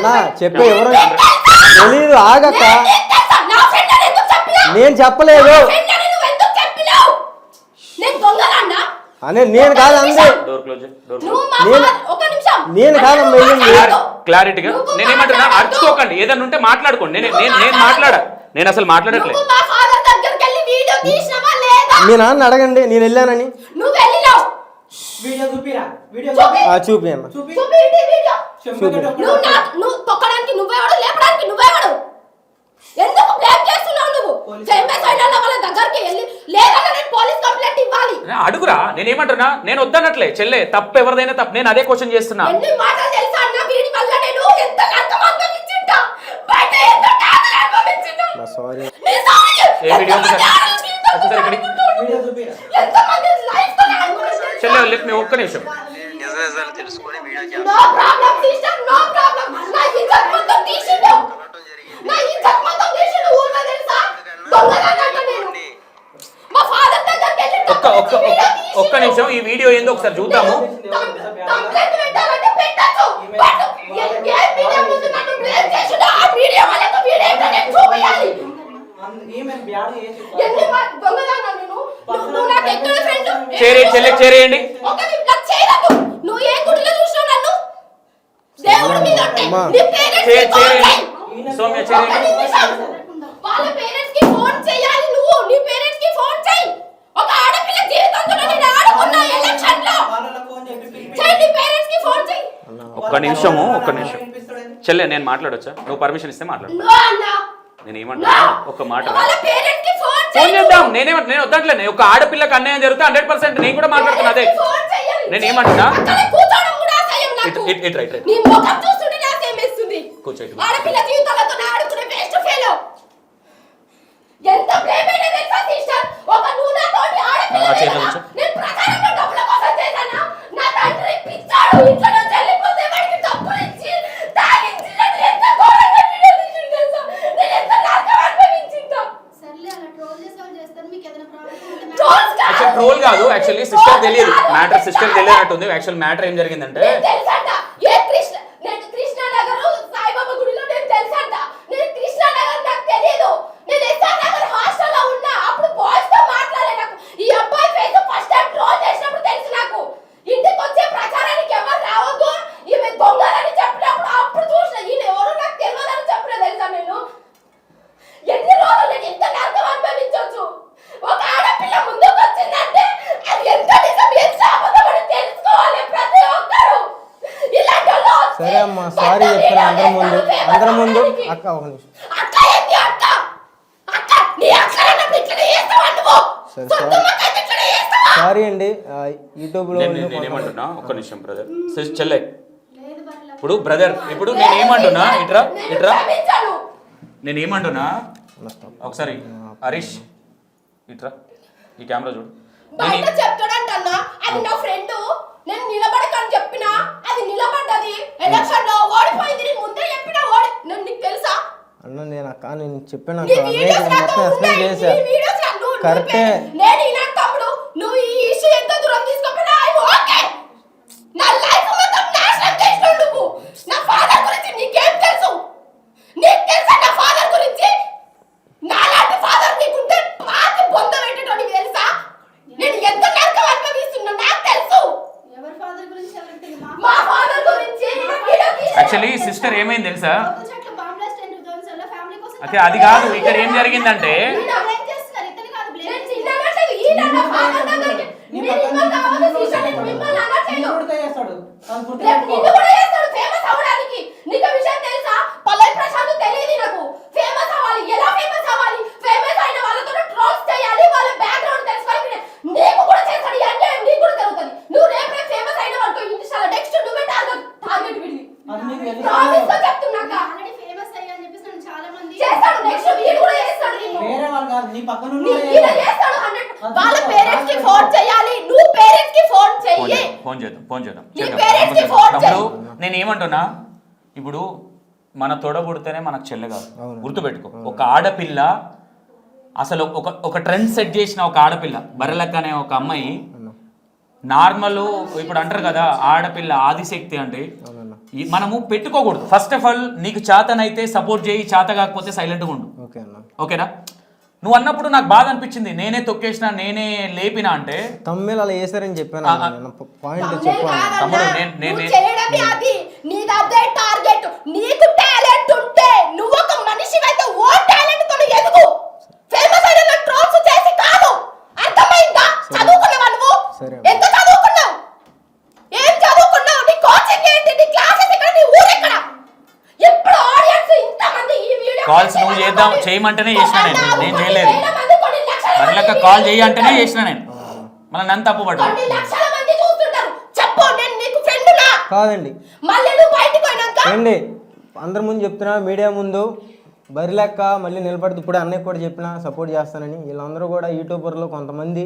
అన్నా చెప్పే ఎవరు తెలీదు ఆగక్క? నేను చెప్పలేదు. అని? నేను నేను కాదు అంది. డోర్ క్లోజ్ డోర్ నువ్వు క్లోజ్ మా నేను-. నేను. మాట్లాడొద్దు. క్లారిటీగా నేనేమంటున్నా మాట్లాడొద్దు. అర్చుకోకండి. ఏదన్నా ఉంటే మాట్లాడుకోండి. నేను నేను నేను మాట్లాడా. నేను అసలు మాట్లాడట్లేదు. మా నాన్న అడగండి నేను వెళ్ళానని. నువ్వు వెళ్ళినావు. వీడియో చూపిరా? వీడియో చూపి. ఆ, చూపి అన్న నువ్వు నా- నువ్వు తొక్కడానికి నువ్వెవడు? లేపడానికి నువ్వెవడు? ఎందుకు బ్లేమ్ చేస్తున్నావు నువ్వు? వాళ్ళ దగ్గరికి వెళ్ళి లేదన్నా నేను పోలీస్ కంప్లైంట్ ఇవ్వాలి. అడుగురా నేనేమంటున్నా? నేను వద్దన్నట్లే. చెల్లె తప్పు ఎవరిదైనా తప్పు. నేను అదే క్వశ్చన్ చేస్తున్నా. ఎన్ని మాటలు తెలుసా అన్న? వీడి వల్ల నేను ఎంత అనుభవించింటా బయట ఎంత టార్చర్ అనుభవించింటా? సారీ. నీ సారీ ఏ వీడియో ఒకసారి ఇక్కడికి. చెల్లె మీ ఒక్క నిమిషం. నిజాలు తెలుసుకొని వీడియో ఒక్క ఒక్క ఒక్క- ఒక్క నిమిషం ఈ వీడియో ఏందో ఒకసారి చూద్దాము. వీడియో చేరేయండి. నువ్వు ఏ గుడిలో చూసినావు నన్ను? దేవుడి మీద. నీ పేరెంట్స్. సౌమ్య ఒక చేరేయండి. నిమిషం. వాళ్ళ పేరెంట్స్కి ఫోన్ చేయాలి నువ్వు. నీ పేరెంట్స్కి ఫోన్ చేయి. ఒక ఆడపిల్ల జీవితంతో నేను ఆడుకున్న ఎలక్షన్లో వాళ్ళ ఫోన్ చెప్పి పిలిపి- చేయి నీ పేరెంట్స్కి ఫోన్ చేయి. ఒక్క నిమిషము ఒక్క నిమిషం. చెల్లె నేను మాట్లాడొచ్చా? నువ్వు పర్మిషన్ ఇస్తే మాట్లాడు. నేను నో. ఏమంటున్నా ఒక్క మాట ఫోన్ చేద్దాం. నేనేమంట నేను వద్దట్లే నేను ఒక ఆడపిల్లకి అన్యాయం జరిగితే హండ్రెడ్ పర్సెంట్ నేను కూడా మాట్లాడుతున్నా అదే. నేను ఏమంటున్నా కూర్చోవడం కూడా అసహ్యం నాకు. It- it- it right right నీ ముఖం చూస్తుంటే నాకేం వేస్తుంది కూర్చో ఇటు. ఆడపిల్ల జీవితాలతో ఆడుకునే వేస్ట్ ఫెలో ఎంత ప్రేమైన తెలుసా సిస్టర్ ఒక నువ్వు నాతోటి ఆడపిల్ల ఆ, చేతిలో లేదా? కూర్చో. నేను ప్రకారంగా డబ్బుల కోసం చేశానా నా తండ్రి పిచ్చాడు ఇంట్లో నుంచి వెళ్ళిపోతే వాడికి డబ్బులు ఇచ్చి తాగించి నన్ను ఎంత ఘోరంగా వీడియో తీసిండు తెలుసా నేను ఎంత నరకం అనుభవించిందా సర్లే అలా ట్రోల్ చేసే వాళ్ళు చేస్తారు మీకు ఏదైనా ప్రాబ్లం ఉంటే రోల్ కాదు. కాదు యాక్చువల్లీ సిస్టర్ తెలియదు మ్యాటర్ సిస్టర్ తెలియనట్టుంది యాక్చువల్ మ్యాటర్ ఏం జరిగిందంటే నేను తెలుసంట ఏ కృష్ణ నేను కృష్ణానగర్ సాయిబాబా గుడిలో నేను తెలుసంట నేను కృష్ణానగర్ నాకు తెలియదు నేను ఎస్ఆర్ నగర్ హాస్టల్లో ఉన్నా అప్పుడు బాయ్స్తో మాట్లాడే నాకు ఈ అబ్బాయి ఫేస్ ఫస్ట్ టైం ట్రోల్ చేసినప్పుడు తెలుసు నాకు ఇంటికి వచ్చే ప్రచారానికి ఎవరు రావద్దు ఈమె దొంగలని చెప్పినప్పుడు అప్పుడు చూసిన ఈయన ఎవరు నాకు తెలియదని చెప్పిన తెలుసా నేను ఎన్ని రోజులు నేను ఎంత నరకం అనుభవించవచ్చు ఒక ఆడపిల్ల ముందుకు వచ్చిందంటే అది ఎంత నిజం ఎంత అబద్ధం అని తెలుసుకోవాలి ప్రతి ఒక్కరు ఇలాంటి వాళ్ళు వచ్చి సరే అమ్మా సారీ చెప్తున్నా అందరి ముందు అందరి ముందు. అక్క ఒక నిమిషం. సరే, సరే. అండి యూట్యూబ్లో నేను ఉంది నేను కొంతమంది. ఏమంటున్నా? ఒక్క నిమిషం బ్రదర్ చెల్లె. ఇప్పుడు బ్రదర్ ఇప్పుడు నేను ఏమంటున్నా? ఇట్రా నేను ఇట్రా. నేను ఏమంటున్నా. ఒకసారి హరీష్ ఇట్రా. ఈ కెమెరా చూడు. బయట చెప్తాడంటన్నా అది నా ఫ్రెండ్ నేను నిలబడకని చెప్పినా అది నిలబడ్డది. ఎలక్షన్లో ఓడిపోయింది నేను ముందే చెప్పినా ఓడి నేను నీకు తెలుసా? అన్న నేను అక్క నేను చెప్పాను నీ అక్క మొత్తం. ఎక్స్ప్లెయిన్ చేశా. నీ నా- కరెక్టే. నేను ఈయన తమ్ముడు నువ్వు ఈ ఇష్యూ ఎంత దూరం తీసుకుపోయినా ఓకే నా లైఫ్ మొత్తం నాశనం చేసినావు నువ్వు నా ఫాదర్ గురించి నీకేం తెలుసు నీకు తెలుసా నా ఫాదర్ గురించి నాలాంటి ఫాదర్ నీకుంటే పాతి బొంద పెట్టేటోని తెలుసా నేను ఎంత నరకం అనుభవిస్తున్నా నాకు తెలుసు ఎవరి ఫాదర్ గురించి ఎవరికి తెలియదు. మా మా ఫాదర్ గురించి నేను వీడియో తీసిన- యాక్చువల్లీ సిస్టర్ ఏమైంది తెలుసా లోపల చెట్ల బాంబ్ బ్లాస్ట్ అయింది రెండు రోజుల్లో ఫ్యామిలీ కోసం అయితే అది కాదు ఇక్కడ ఏం జరిగిందంటే వీళ్ళు blame చేస్తున్నారు ఇతను కాదు blame నేను చేస్తున్నారు. చిన్ననాటి ఈయన నా ఫాదర్ దగ్గరికి నీ మీరు పక్కన ఇవ్వాలి కావాలి నిన్ను తీసాను చేస్తాడు. మిమ్మల్ని అనట్లేదు నిన్ను కూడా చేస్తాడు. తను పూర్తి రేపు పెట్టుకో. నిన్ను కూడా చేస్తాడు ఫేమస్ అవ్వడానికి నీకు ఆ విషయం తెలుసా పల్లవి ప్రశాంత్ తెలియదు నాకు ఫేమస్ అవ్వాలి ఎలా ఫేమస్ అవ్వాలి ఫేమస్ అయిన వాళ్ళతో ట్రోల్స్ చేయాలి వాళ్ళ బ్యాక్గ్రౌండ్ తెలుసుకోవాలి వీడు- నీకు కూడా చేస్తాడు ఈ అన్యాయం నీకు కూడా జరుగుతుంది నువ్వు రేపు రేపు ఫేమస్ అయిన వాళ్ళతో ఇన్స్టాలో నెక్స్ట్ నువ్వే టార్గెట్ టార్గెట్ వీడి అది నీకు తెలుసు. ప్రామిస్గా చెప్తున్నాక ఆల్రెడీ ఫేమస్ అయ్యా అని చెప్పేసి నన్ను చాలా మంది చేస్తాడు నెక్స్ట్ వీడు కూడా చేస్తాడు నిన్ను వేరే వాళ్ళు కాదు నీ పక్కన ఉన్న నీ- వాళ్ళే ఈయన చేస్తారు. చేస్తాడు 100. అది వాళ్ళ తీసుకో. పేరెంట్స్కి ఫోన్ చేయాలి నువ్వు పేరెంట్స్కి ఫోన్ ఫోన్ చేద్దాం ఫోన్ చేద్దాం. తమ్ముడు నేను ఏమంటున్నా ఇప్పుడు మన తొడ పుడితేనే మనకు చెల్లె కాదు. అవును. గుర్తుపెట్టుకో ఒక ఆడపిల్ల అసలు ఒక ఒక ట్రెండ్ సెట్ చేసిన ఒక ఆడపిల్ల బర్రెలక్క అనే ఒక అమ్మాయి నార్మల్ ఇప్పుడు అంటారు కదా ఆడపిల్ల ఆదిశక్తి అంటే మనము పెట్టుకోకూడదు. ఫస్ట్ ఆఫ్ ఆల్ నీకు చేతనైతే సపోర్ట్ చేయి చేత కాకపోతే సైలెంట్గా ఉండు. ఓకే అన్న. ఓకేనా? నువ్వు అన్నప్పుడు నాకు బాధ అనిపించింది. నేనే తొక్కేసిన నేనే లేపిన అంటే? తమ్మిల్ అలా వేసారని చెప్పాను. నేను. పాయింట్ తమ్ముడే చెప్పాను కాదన్నా. తమ్ముడు, నేను- నేను- నువ్వు నేను- చేయడమే అది. నీది అదే టార్గెట్ నీకు టాలెంట్ ఉంటే నువ్వు ఒక మనిషి అయితే ఓ టాలెంట్తో ఎదుగు. ఫేమస్ అయిన ట్రోల్స్ చేసి కాదు. అర్థమైందా? చదువుకున్నావా నువ్వు? సరే. ఎంత చదువుకున్నావు? ఏం చదువుకున్నావు? నీ కోచింగ్ ఏంటి? నీ క్లాసెస్ ఎక్కడ? నీ ఊరు ఎక్కడ ఎప్పుడు Calls నువ్వు చేద్దాం- చేయమంటేనే చేసినా నేను. నేను చేయలేదు. బర్లక్క కాల్ చేయి అంటేనే చేసిన నేను. మళ్ళీ నన్ను తప్పు పడ్డా కొన్ని లక్షల మంది చూస్తుంటారు. చెప్పు నేను నీకు ఫ్రెండ్ నా కాదండి ఏండి అందరి ముందు చెప్తున్నా మీడియా ముందు బరిలెక్క మళ్ళీ నిలబడుతూ ఇప్పుడు అన్నయ్య కూడా చెప్పిన సపోర్ట్ చేస్తానని. వీళ్ళందరూ కూడా యూట్యూబర్లో కొంతమంది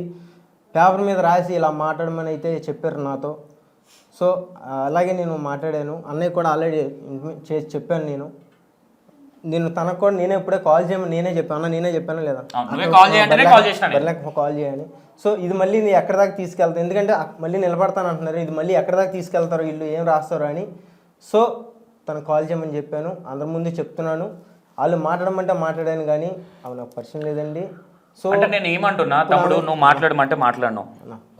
పేపర్ మీద రాసి ఇలా మాట్లాడమని అయితే చెప్పారు నాతో. సో అలాగే నేను మాట్లాడాను. అన్నయ్య కూడా ఆల్రెడీ చేసి చెప్పాను నేను. నేను తనకు కూడా నేనే ఇప్పుడే కాల్ చేయమని నేనే చెప్పాను. అన్న నేనే చెప్పాను లేదా? కాల్ చేయని సో ఇది మళ్ళీ ఎక్కడి దాకా తీసుకెళ్తాను ఎందుకంటే మళ్ళీ నిలబడతాను అంటున్నారు. ఇది మళ్ళీ ఎక్కడి దాకా తీసుకెళ్తారు వీళ్ళు ఏం రాస్తారు అని. సో తను కాల్ చేయమని చెప్పాను. అందరి ముందు చెప్తున్నాను. వాళ్ళు మాట్లాడమంటే మాట్లాడాను కానీ అవి నాకు పరిచయం లేదండి. సో అంటే నేను ఏమంటున్నా? తమ్ముడు నువ్వు మాట్లాడమంటే మాట్లాడను.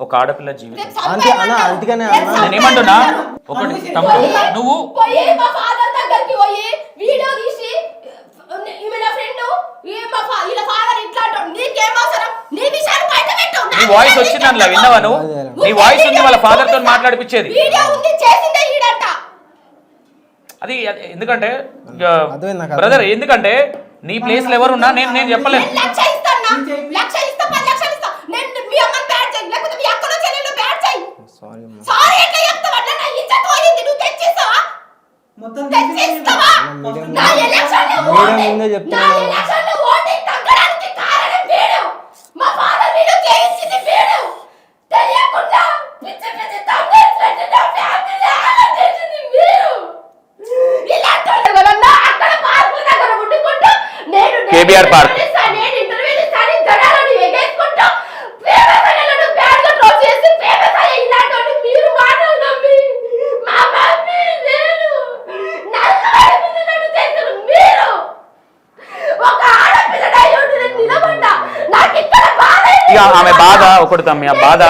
ఒక ఆడపిల్ల జీవితం. అంతే అన్న అందుకనే అన్న. నేను ఏమంటున్నా? ఒకటి తమ్ముడు నువ్వు పోయి మా ఫాదర్ దగ్గరికి పోయి వీడియో తీసి ఈమె నా ఫ్రెండ్ మా ఫా ఈయన ఫాదర్ ఇట్లా అంటాడు నీకేం అవసరం నీ విషయాన్ని బయట పెట్టు నీ వాయిస్ వచ్చింది అందులో విన్నావా నువ్వు? నీ వాయిస్ ఉంది వాళ్ళ ఫాదర్తో మాట్లాడిపించేది. వీడియో ఉంది చేసిందే ఈడంట. అది ఎందుకంటే బ్రదర్ ఎందుకంటే నీ ప్లేస్లో ఎవరున్నా నేను నేను చెప్పలేను మొత్తం తెచ్చిస్తావా మీడియం నా ఎలక్షన్ మీడియం ముందే చెప్తున్నాను. నా ఎలక్షన్ ఓటింగ్ తగ్గడానికి కారణం వీడు మా ఫాదర్ వీడు చేయించింది వీడు తెలియకుండా పిచ్చి పిచ్చి thumbnails పెట్టి నా ఫ్యామిలీ హాని చేసింది మీరు ఇలాంటి వాళ్ళు ఎవరన్నా అక్కడ పార్కుల దగ్గర ఉండుకుంటూ నేను KBR park. నేను ఇంటర్వ్యూ ఇస్తాను జనాలను ఎగేసుకుంటూ ఫేమస్ అయ్యేలను బ్యాడ్గా ట్రోల్ చేసి ఫేమస్ అయ్యే ఇలాంటి వాళ్ళు మీరు మాటలు నమ్మి మా మమ్మీ నేను నన్ను నడిపించినట్టు చేసిన మీరు ఒక ఆడపిల్లగా ఉండి నేను నిలబడ్డా నాకు ఇక్కడ బాధ ఏంటి? ఇక ఆమె బాధ ఒకటి తమ్మి ఆ బాధ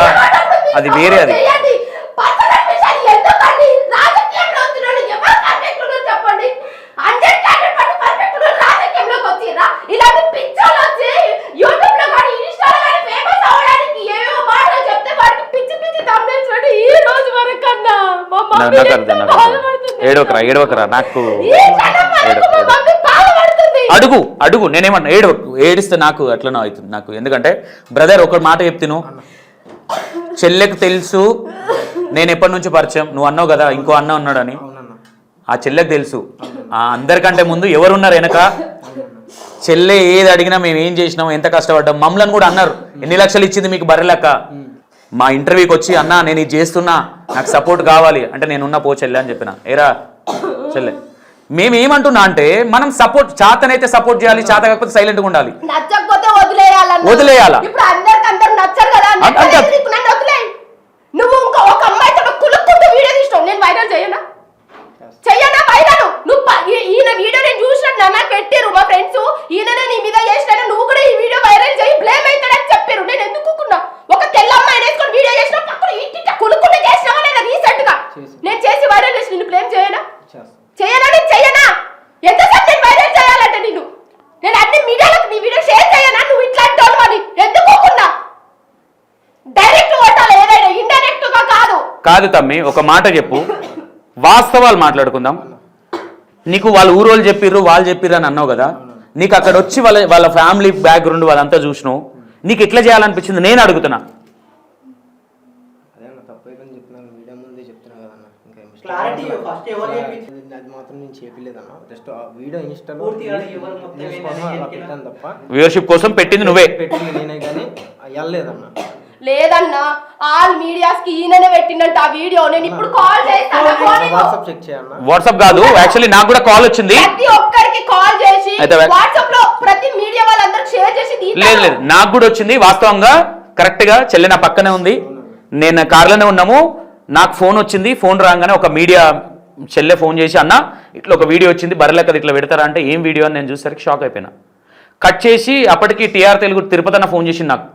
అది వేరే అది చేయండి. పర్సనల్ విషయాలు ఎందుకండి? రాజకీయంలో వచ్చినోళ్ళు ఎవరు perfect ఉన్నారో చెప్పండి. 100% perfect ఉన్నోళ్ళు రాజకీయంలోకి వచ్చిర్రా? ఇలాంటి పిచ్చోళ్ళు వచ్చి యూట్యూబ్లో కానీ ఇన్స్టాలో కానీ ఫేమస్ అవ్వడానికి ఏవేవో మాటలు చెప్తే వాడికి పిచ్చి పిచ్చి thumbnails పెట్టి ఈ రోజు వరకు అన్నా మా మమ్మీ నాకు అర్థం. ఏడవకరా ఏడవకరా నాకు ఈ అడుగు అడుగు నేనేమన్నా ఏడవకు ఏడిస్తే నాకు అట్లనో అవుతుంది నాకు. ఎందుకంటే బ్రదర్ ఒక మాట చెప్తాను. చెల్లెకు తెలుసు నేను ఎప్పటి నుంచి పరిచయం నువ్వు అన్నావు కదా ఇంకో అన్న ఉన్నాడని. ఆ చెల్లెకు తెలుసు. ఆ అందరికంటే ముందు ఎవరున్నారు వెనక? చెల్లె ఏది అడిగినా మేము ఏం చేసినాం ఎంత కష్టపడ్డాం మమ్మల్ని కూడా అన్నారు. ఎన్ని లక్షలు ఇచ్చింది మీకు బర్రెలక్క మా ఇంటర్వ్యూకి వచ్చి అన్నా నేను ఇది చేస్తున్నా నాకు సపోర్ట్ కావాలి. అంటే నేనున్నా పో చెల్లె అని చెప్పిన. ఏరా చెల్లె? మేము ఏమంటున్నా అంటే మనం సపోర్ట్ చాతనైతే సపోర్ట్ చేయాలి చేత కాకపోతే సైలెంట్గా ఉండాలి. నచ్చకపోతే వదిలేయాలన్న. వదిలేయాలా? నువ్వు ఇంకా ఒక అమ్మాయితో కులుక్కుంటూ వీడియో తీసినావు నేను వైరల్ చేయనా? చెయ్యనా వైరల్ నువ్వు ఈయన వీడియో నేను చూసిన నాకు పెట్టారు మా ఫ్రెండ్స్ ఈయననే నీ మీద చేసిన నువ్వు కూడా ఈ వీడియో వైరల్ చేయి బ్లేమ్ అవుతాడని చెప్పారు నేను ఎందుకు? ఒక తెల్ల అమ్మాయి వేసుకొని వీడియో చేసిన పక్కన ఇట్ట కులుక్కుంటూ చేసినావా లేదా రీసెంట్గా? చేసి. నేను చేసి వైరల్ చేసి నిన్ను బ్లేమ్ చేయనా? చేస్తాను చేయనా? నేను చేయనా ఎంతసేపు నేను వైరల్ చేయాలంటే నిన్ను? నేను అన్ని మీడియాలకు నీ వీడియో షేర్ చేయనా? నువ్వు ఇట్లాంటి వాడు మరి. ఎందుకు ఊరుకున్నా? డైరెక్ట్ కొట్టాలి ఏదైనా ఇండైరెక్ట్గా కాదు. కాదు తమ్మి ఒక మాట చెప్పు. వాస్తవాలు మాట్లాడుకుందాం. నీకు వాళ్ళ ఊరోళ్ళు చెప్పిర్రు వాళ్ళు చెప్పిర్రు అని అన్నావు కదా? నీకు అక్కడ వచ్చి వాళ్ళ వాళ్ళ ఫ్యామిలీ బ్యాక్గ్రౌండ్ వాళ్ళంతా చూసినావు. నీకు ఎట్లా చేయాలనిపించింది నేను అడుగుతున్నా. ఎవరు చెప్పింది? అది- మాత్రం నేను చేయలేదన్న జస్ట్ ఆ వీడియో ఇన్స్టాలో అలా? పెట్టాను తప్ప. వ్యూవర్షిప్ కోసం పెట్టింది నువ్వే. పెట్టింది నేనే కానీ వెళ్ళలేదన్న. లేదన్నా ఆల్ మీడియాస్కి ఈయననే పెట్టిండంట ఆ వీడియో. నేను ఇప్పుడు కాల్ చేస్తాను. వాట్సాప్ చెక్ చేయన్న వాట్సాప్ కాదు యాక్చువల్లీ నాకు కూడా కాల్ వచ్చింది. ప్రతి ఒక్కరికి కాల్ చేసి అయితే వే- వాట్సాప్లో ప్రతి మీడియా వాళ్ళందరికి షేర్ చేసి దీంట్లో- లేదు లేదు. నాకు కూడా వచ్చింది. వాస్తవంగా కరెక్ట్గా చెల్లె నా పక్కనే ఉంది. నేను కార్లోనే ఉన్నాము. నాకు ఫోన్ వచ్చింది. ఫోన్ రాగానే ఒక మీడియా చెల్లె ఫోన్ చేసి అన్న ఇట్లా ఒక వీడియో వచ్చింది బర్రెలెక్కది ఇట్లా పెడతారా? అంటే ఏం వీడియో? అని నేను చూసేసరికి షాక్ అయిపోయినా. కట్ చేసి అప్పటికి టీఆర్ తెలుగు తిరుపతి అన్న ఫోన్ చేసింది నాకు.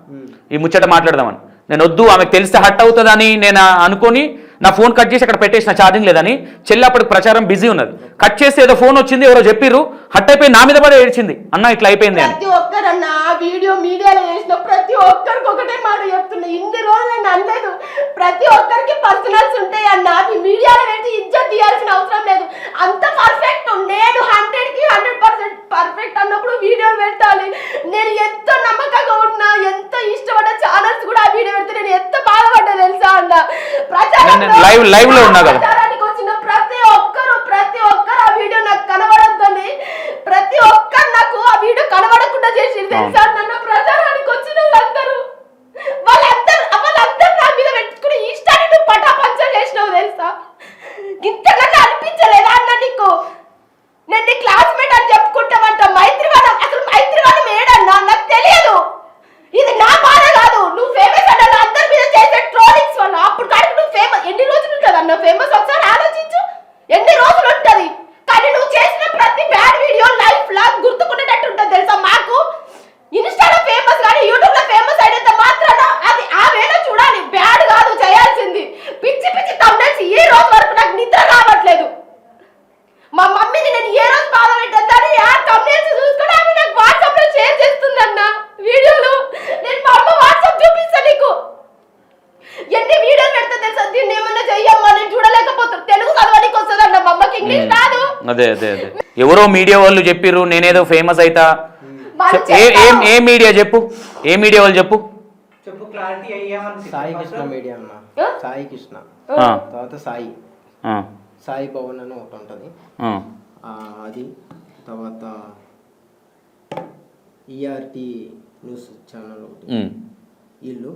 ఈ ముచ్చట మాట్లాడదామని. నేను వద్దు ఆమెకు తెలిస్తే హట్ అవుతుందని నేను అనుకొని నా ఫోన్ కట్ చేసి అక్కడ పెట్టేసిన ఛార్జింగ్ లేదని. చెల్లి అప్పటికి ప్రచారం బిజీ ఉన్నది. కట్ చేస్తే ఏదో ఫోన్ వచ్చింది ఎవరో చెప్పిర్రు. హట్ అయిపోయి నా మీద పడే ఏడ్చింది. అన్న ఇట్లా అయిపోయింది అని. ప్రతి ఒక్కరన్న ఆ వీడియో మీడియాలో చేసిన ప్రతి ఒక్కరికి ఒకటే మాట చెప్తున్నా. ఇన్ని రోజులు నేను అనలేదు. ప్రతి ఒక్కరికి పర్సనల్స్ ఉంటాయి అన్న. మీడియాలో పెట్టి ఇజ్జత్ తీయాల్సిన అవసరం లేదు. అంత పర్ఫెక్ట్ నేను హండ్రెడ్కి హండ్రెడ్ పర్సెంట్ పర్ఫెక్ట్ అన్నప్పుడు వీడియోలు పెట్టాలి. నేను ఎంత నమ్మకంగా ఉన్నా ఎంత ఇష్టపడ్డ ఛానల్స్ కూడా ఆ వీడియో పెడితే నేను ఎంత బాధపడ్డా తెలుసా అన్న? ప్రచారంలో- నేను live- live లో ఉన్నా కదా. ప్రతి ఒక్కరు ప్రతి ఒక్కరు ఆ వీడియో నాకు కనబడొద్దని ప్రతి ఒక్కరు నాకు ఆ వీడియో కనబడకుండా చేసి తెలుసా? నన్ను ప్రచారానికి వచ్చిన వాళ్ళందరూ. వాళ్ళందరూ వాళ్ళందరూ నా మీద పెట్టుకుని నువ్వు పటాపంచలు చేసినావు తెలుసా? ఇంతకన్నా అనిపించలేదా అన్న నీకు? నేను నీ క్లాస్మేట్ అని చెప్పుకుంటామంట. మైత్రివాదం అసలు మైత్రివాదం ఏడన్నా నాకు తెలియదు. ఇది నా బాధ కాదు. నువ్వు ఫేమస్ అన్న అందరి మీద చేసే ట్రోలింగ్స్ వల్ల. అప్పుడు కాడికి నువ్వు ఫేమస్ ఎన్ని రోజులు ఉంటుంది అన్న? ఫేమస్ ఒకసారి ఆలోచించు. ఎన్ని రోజులు ఉంటుంది? కానీ నువ్వు చేసిన ప్రతి బ్యాడ్ వీడియో లైఫ్ లాగ్ గుర్తుకునేటట్టు ఉంటుంది తెలుసా మాకు? ఇన్స్టాలో ఫేమస్ కానీ యూట్యూబ్లో ఫేమస్ అయినంత మాత్రాన అది ఆ వేళ చూడాలి. బ్యాడ్ కాదు చేయాల్సింది. పిచ్చి పిచ్చి తమ్నేసి ఈ రోజు వరకు నాకు నిద్ర రావట్లేదు. మా మమ్మీని నేను ఏ రోజు బాధ పెట్టద్దని ఆ తమ్నేల్స్ చూసుకొని ఆమె నాకు వాట్సాప్లో షేర్ చేస్తుందన్నా. వీడియోలు నేను మా అమ్మ వాట్సాప్ చూపిస్తా నీకు. ఎన్ని వీడియోలు పెడతా తెలుసా? దీన్ని ఏమన్నా చెయ్యమ్మా? నేను చూడలేకపోతాను తెలుగు చదవడానికి వస్తుందన్న మా అమ్మకి. ఇంగ్లీష్ రాదు. అదే అదే అదే. ఎవరో మీడియా వాళ్ళు చెప్పిర్రు నేనేదో ఫేమస్ వాళ్ళు ఏ ఏం. ఏ మీడియా చెప్పు? ఏ మీడియా వాళ్ళు చెప్పు? చెప్పు క్లారిటీ అయ్యామని సాయి కృష్ణ మీడియా అన్న. ఆ? సాయి కృష్ణ. ఆ, తర్వాత సాయి. ఆ, సాయి భవన్ అని ఒకటి ఉంటుంది. ఆ, అది. తర్వాత ఈఆర్టీ న్యూస్ ఛానల్ ఒకటి. వీళ్ళు.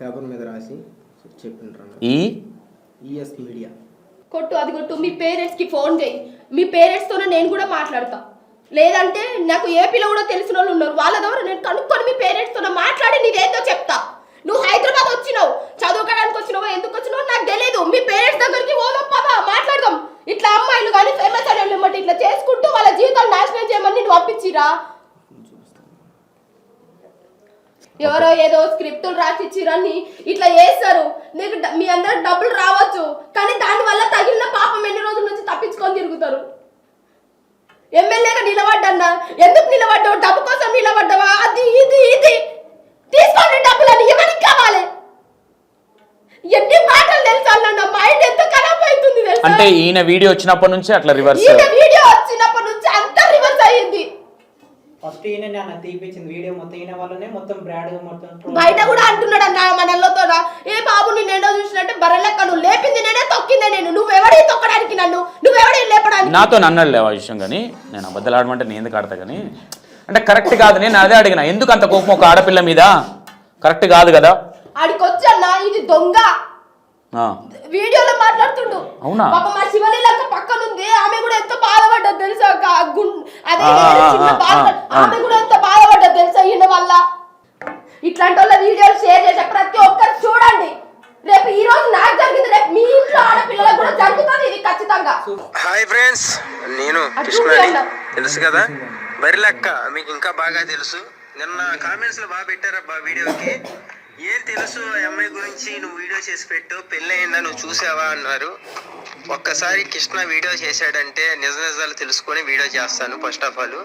పేపర్ మీద రాసి చెప్పిండ్రు ఈ? ఈఎస్ మీడియా. కొట్టు అది కొట్టు. మీ పేరెంట్స్కి ఫోన్ చేయి. మీ పేరెంట్స్ తోనే నేను కూడా మాట్లాడతా. లేదంటే నాకు ఏపీలో కూడా తెలిసిన వాళ్ళు ఉన్నారు. వాళ్ళ ద్వారా నేను కనుక్కొని మీ పేరెంట్స్తో మాట్లాడి నీదేందో చెప్తా. నువ్వు హైదరాబాద్ వచ్చినావు. చదువుకోవడానికి వచ్చినావో? ఎందుకు వచ్చినావో? నాకు తెలియదు మీ పేరెంట్స్ దగ్గరికి పదా మాట్లాడదాం. ఇట్లా అమ్మాయిలు కానీ ఫేమస్ వెళ్ళమంటే ఇట్లా చేసుకుంటూ వాళ్ళ జీవితాలు నాశనం చేయమని నువ్వు పంపించిరా ఎవరో ఏదో స్క్రిప్టులు రాసిచ్చిరని ఇట్లా చేస్తారు. నీకు మీ అందరికి డబ్బులు రావచ్చు కానీ దానివల్ల తగిలిన పాపం ఎన్ని రోజుల నుంచి తప్పించుకొని తిరుగుతారు? ఎమ్మెల్యేగా నిలబడ్డన్నా ఎందుకు నిలబడ్డావు? డబ్బు కోసం నిలబడ్డావా? అది ఇది ఇది. తీసుకోండి డబ్బులని ఎవరికి కావాలి? ఎన్ని మాటలు తెలుసా మైండ్ ఎంత ఖరాబ్ అవుతుంది అంటే ఈయన వీడియో వచ్చినప్పటి నుంచి అట్లా రివర్స్ వీడియో వచ్చినప్పటి నుంచి అంతా రివర్స్ అయ్యింది ఫస్ట్ ఈయన నేను తీపిచ్చింది. వీడియో మొత్తం ఈయన వల్లనే మొత్తం బ్రాడ్గా మొత్తం బయట కూడా అంటున్నాడు అన్న మనల్లోతో ఏ బాబు నేను ఏంటో చూసినట్టే బర్రెలెక్క నువ్వు లేపింది నేనే తొక్కిందే నేను. నువ్వెవడి తొక్కడానికి నన్ను? నువ్వెవడి లేపడానికి? నాతో అన్నాడులే ఆ విషయం కానీ నేను అబద్ధాలు ఆడమంటే నేను ఎందుకు ఆడతా కానీ అంటే కరెక్ట్ కాదు నేను అదే అడిగిన. ఎందుకు అంత కోపం ఒక ఆడపిల్ల మీద? కరెక్ట్ కాదు కదా. అన్న ఇది దొంగ. వీడియోలో మాట్లాడుతుండు. అవునా? పాప మా శివలీలక్క పక్కన ఉంది ఆమె కూడా ఎంత బాధపడ్డది తెలుసా అదే చిన్న ఆ, బాధ ఆ, ఆమె కూడా ఎంత బాధపడ్డది తెలుసా ఈయన వల్ల? ఇట్లాంటి వాళ్ళ వీడియోలు షేర్ చేసే ప్రతి ఒక్కరు చూడండి. రేపు ఈ రోజు నాకు జరిగింది. రేపు మీ ఇంట్లో ఆడపిల్లలకు కూడా జరుగుతుంది ఇది ఖచ్చితంగా. హాయ్ ఫ్రెండ్స్ నేను కృష్ణని. తెలుసు కదా? బరిలెక్క మీకు ఇంకా బాగా తెలుసు. నిన్న కామెంట్స్లో బాగా పెట్టారబ్బా వీడియోకి. ఏం తెలుసు అమ్మాయి గురించి నువ్వు వీడియో చేసి పెట్టు పెళ్ళి అయిందా నువ్వు చూసావా అన్నారు. ఒక్కసారి కృష్ణ వీడియో చేశాడంటే నిజ నిజాలు తెలుసుకొని వీడియో చేస్తాను ఫస్ట్ ఆఫ్ ఆల్